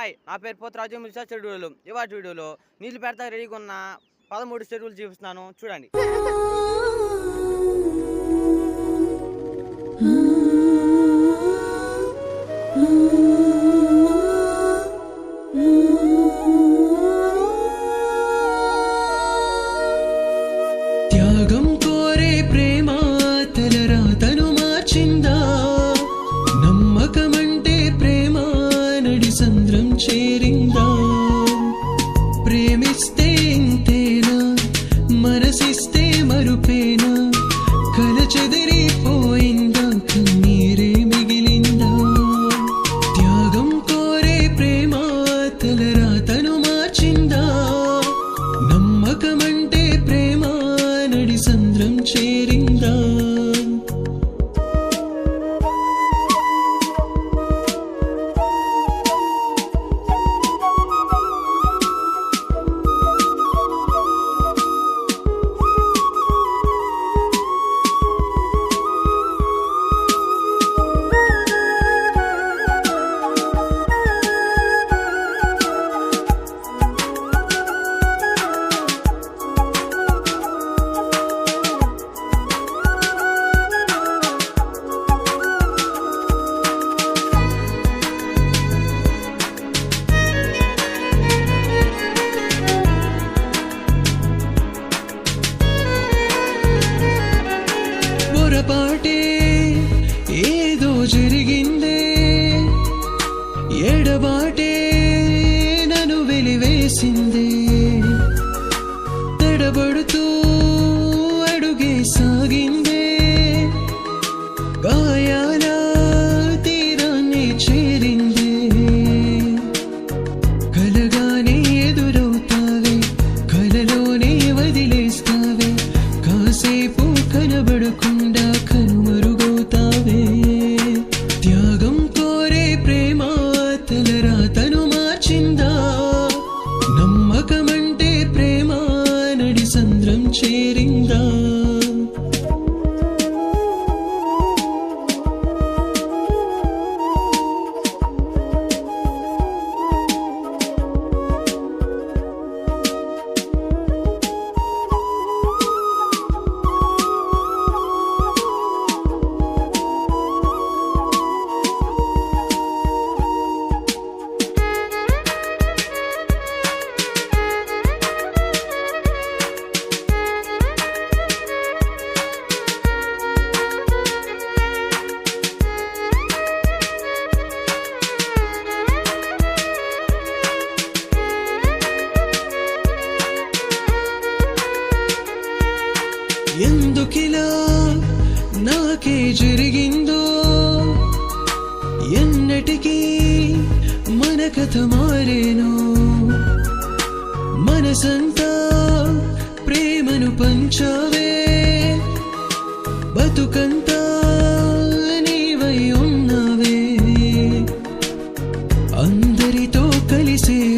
Hi నా పేరు Potharaju మిల్సా schedule. ఇవాటి వీడియోలో నీళ్ళు పెడతా రెడీగా ఉన్న పదమూడు షెడ్యూల్ చూపిస్తున్నాను. చూడండి. పొరపాటే ఏదో జరిగిందే. ఎడబాటే నన్ను వెలివేసిందే. తడబడుతూ అడుగే సాగిందే. గాయ ఎందుకిలా నాకే జరిగిందో? ఎన్నటికీ మన కథ మారేను? మనసంతా ప్రేమను పంచావే? బతుకంతా నీవై ఉన్నావే? అందరితో కలిసే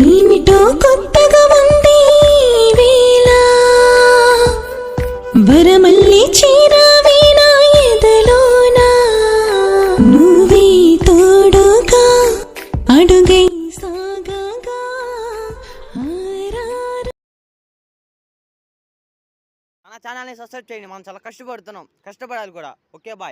ఏమిటో కొత్తగా ఉంది వేళ. వరమల్లి చీరావేనా ఎదలోనా. నువ్వే తోడుగా అడుగై సాగగా. మన ఛానల్ని సబ్స్క్రైబ్ చేయండి. మనం చాలా కష్టపడుతున్నాం. కష్టపడాలి కూడా. Okay bye.